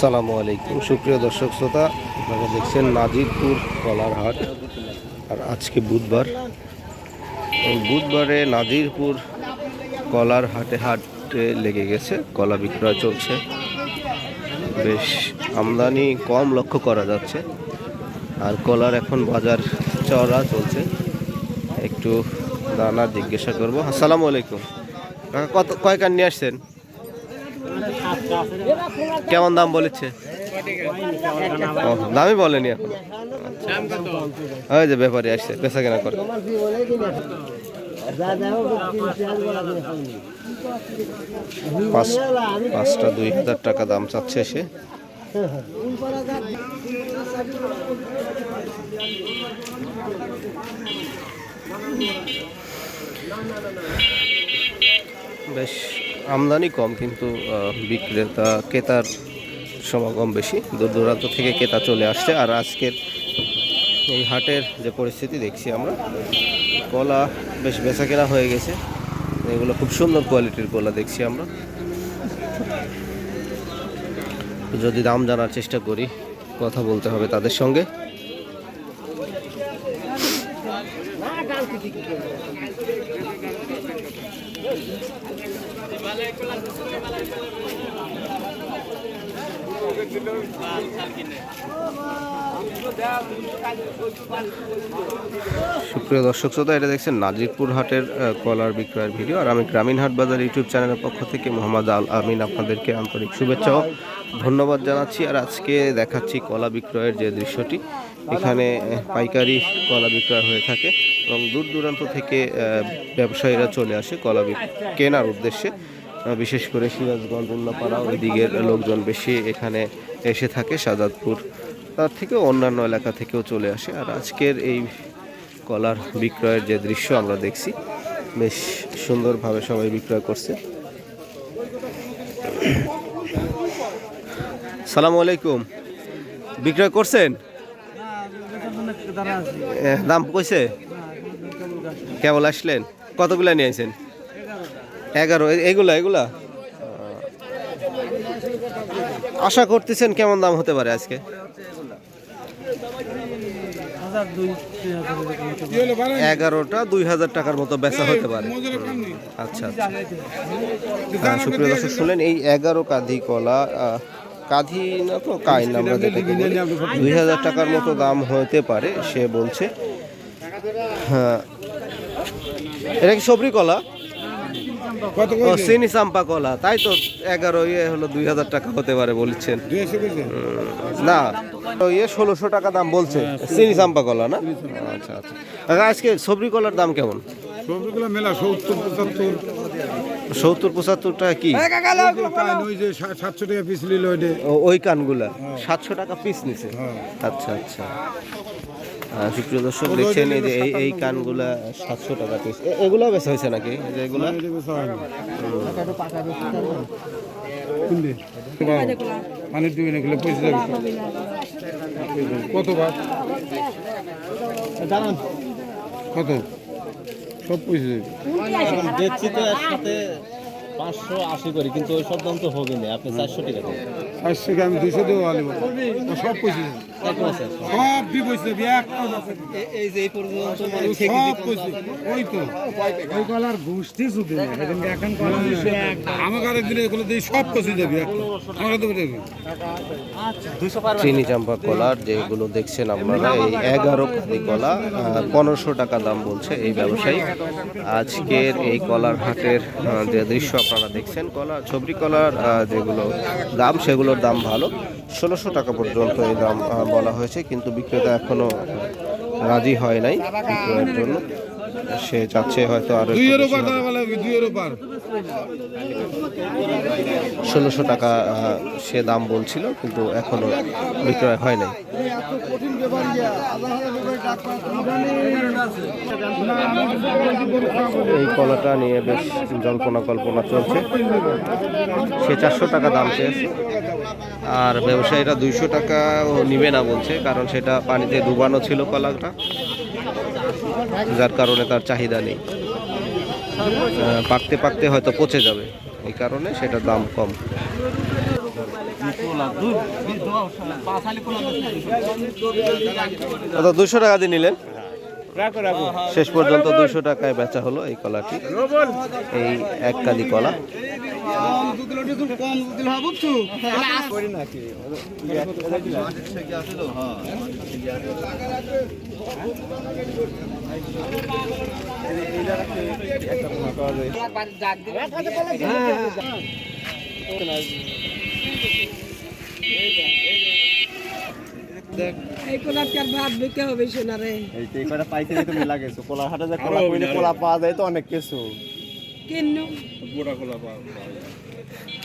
সালামু আলাইকুম। সুপ্রিয় দর্শক শ্রোতা, আপনারা দেখছেন নাজিরপুর কলার হাট আর আজকে বুধবার। বুধবারে নাজিরপুর কলার হাটে হাটে লেগে গেছে, কলা বিক্রয় চলছে। বেশ আমদানি কম লক্ষ্য করা যাচ্ছে। আর কলার এখন বাজার চড়া চলছে। একটু দানা জিজ্ঞাসা করব। আসসালামু আলাইকুম। কত কয় নিয়ে আসছেন? কেমন দাম বলেছে? দামই বলেনি এখন। ওই যে ব্যাপারে আসছে, বেচা কেনা করে। পাঁচ, পাঁচটা দুই হাজার টাকা দাম চাচ্ছে সে। বেশ আমদানি কম, কিন্তু বিক্রেতা, ক্রেতার সমাগম বেশি। দূর দূরান্ত থেকে ক্রেতা চলে আসছে। আর আজকের এই হাটের যে পরিস্থিতি দেখছি আমরা, কলা বেশ বেচা কেনা হয়ে গেছে। এগুলো খুব সুন্দর কোয়ালিটির কলা দেখছি আমরা। যদি দাম জানার চেষ্টা করি, কথা বলতে হবে তাদের সঙ্গে। সুপ্রিয় দর্শক শ্রোতা, এটা দেখছেন নাজিরপুর হাটের কলার বিক্রয়ের ভিডিও। আর আমি গ্রামীণ হাট বাজার ইউটিউব চ্যানেলের পক্ষ থেকে মোহাম্মদ আল আমিন আপনাদেরকে আন্তরিক শুভেচ্ছা ধন্যবাদ জানাচ্ছি। আর আজকে দেখাচ্ছি কলা বিক্রয়ের যে দৃশ্যটি, এখানে পাইকারি কলা বিক্রয় হয়ে থাকে এবং দূর দূরান্ত থেকে ব্যবসায়ীরা চলে আসে কলা কেনার উদ্দেশ্যে। বিশেষ করে সিরাজগঞ্জ উল্লাপাড়া ওই দিকের লোকজন বেশি এখানে এসে থাকে, সাজাদপুর তার থেকেও অন্যান্য এলাকা থেকেও চলে আসে। আর আজকের এই কলার বিক্রয়ের যে দৃশ্য আমরা দেখছি, বেশ সুন্দরভাবে সবাই বিক্রয় করছে। সালামু আলাইকুম। বিক্রয় করছেন? দাম কইছে? কেবল আসলেন? কতগুলা নিয়ে আসেন এগারো এগুলা এগুলা? আশা করতেছেন কেমন দাম হতে পারে আজকে? এগারোটা দুই হাজার টাকার মতো বেচা হতে পারে। আচ্ছা আচ্ছা। হ্যাঁ, সুপ্রিয় দর্শক শুনলেন এই এগারো কাঁধি কলা কাঁধি না তো কাইন আমরা যেটাকে বলি। দুই হাজার টাকার মতো দাম হতে পারে সে বলছে। হ্যাঁ। এটা কি সবরি কলা? চিনি চাম্পা কলা। তাই তো এগারো ইয়ে হলো দুই হাজার টাকা হতে পারে বলছেন। না তো ইয়ে ষোলোশো টাকা দাম বলছে। চিনি চাম্পা কলা না? আচ্ছা আচ্ছা। আজকে সবরি কলার দাম কেমন? মেলা সত্তর পঁচাত্তর। সত্তর পঁচাত্তর টাকা কি? সাতশো টাকা পিস নিল ওই কানগুলা? সাতশো টাকা পিস নিছে? হ্যাঁ। আচ্ছা আচ্ছা। সুপ্রিয় দর্শক দেখছেন এই যে এই এই কানগুলা সাতশো টাকা পিস এগুলো বেশ হয়েছে নাকি? এগুলা? বেচা পয়সা যাবে কত ভাত কত? সব পয়সা যাবে দেখছি তো একসাথে পাঁচশো আশি করি কিন্তু ওই সব দাম তো হবে না আপনি চারশো টাকা চারশো কে আমি দুশো দেবো সব পয়সা সব দি পয়সা যাবে একটা যাবে না। এই যে এই পর্যন্ত ওই সব পয়সা ওই তো। ওই কলার গোষ্ঠী শুধু আমাকে আরেক দিলে এগুলো দিয়ে সব পয়সা যাবে একটা আমাকে দেবে। চিনি চাম্পা কলার যেগুলো দেখছেন আপনারা এই এগারো কাঁদি কলা পনেরোশো টাকা দাম বলছে এই ব্যবসায়ী। আজকের এই কলার হাটের যে দৃশ্য আপনারা দেখছেন কলা ছবরি কলার যেগুলো দাম সেগুলোর দাম ভালো। ষোলোশো টাকা পর্যন্ত এই দাম বলা হয়েছে কিন্তু বিক্রেতা এখনও রাজি হয় নাই বিক্রয়ের জন্য। সে চাচ্ছে হয়তো আরও ষোলোশো টাকা সে দাম বলছিল কিন্তু এখনও বিক্রয় হয় নাই। এই কলাটা নিয়ে বেশ জল্পনা কল্পনা চলছে। সে চারশো টাকা দাম চেয়েছে। আর ব্যবসায়ীরা দুইশো টাকা নিবে না বলছে, কারণ সেটা পানিতে ডুবানো ছিল কলাটা, যার কারণে তার চাহিদা নেই। পাকতে পাকতে হয়তো পচে যাবে, এই কারণে সেটার দাম কম। দুশো টাকা দিয়ে নিলেন? শেষ পর্যন্ত দুশো টাকায় বেচা হলো এই কলাটি। এই এক কালি কলা এই কোলাপকে আর ভাত বিকে হবে সোনারে এই তো এই কটা তুমি লাগেছো কোলা হাটে যে কোলা কইলে কোলা পাওয়া যায় তো অনেক কিছু।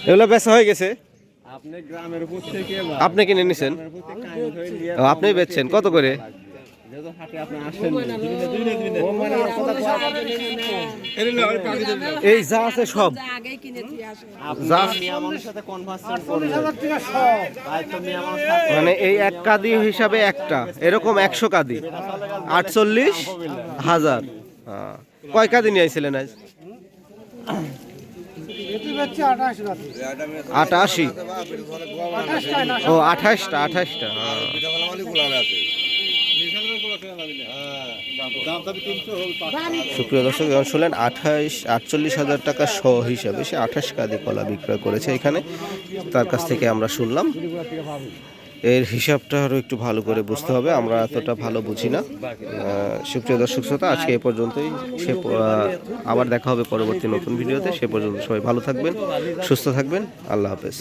এগুলো বেচা হয়ে গেছে? আপনি গ্রামের উপর থেকে আপনি কিনে নিছেন? আপনি বেচছেন। কত করে? এই যা আছে সব। মানে এই এক কাদি হিসাবে একটা। এরকম একশো কাদি। আটচল্লিশ হাজার। হ্যাঁ। কয় কাদি নিয়ে আইছিলেন আজ? আটাশি। ও, আঠাশটা আঠাশটা। হ্যাঁ। সুপ্রিয় দর্শক যখন শুনলেন আঠাইশ, আটচল্লিশ হাজার টাকা শ হিসাবে। সে আঠাশ কাদি কলা বিক্রয় করেছে এখানে। তার কাছ থেকে আমরা শুনলাম। এর হিসাবটা আরও একটু ভালো করে বুঝতে হবে। আমরা এতটা ভালো বুঝি না। সুপ্রিয় দর্শক, শ্রোতা, আজকে এ পর্যন্তই। সে আবার দেখা হবে পরবর্তী নতুন ভিডিওতে। সে পর্যন্ত সবাই ভালো থাকবেন, সুস্থ থাকবেন। আল্লাহ হাফেজ।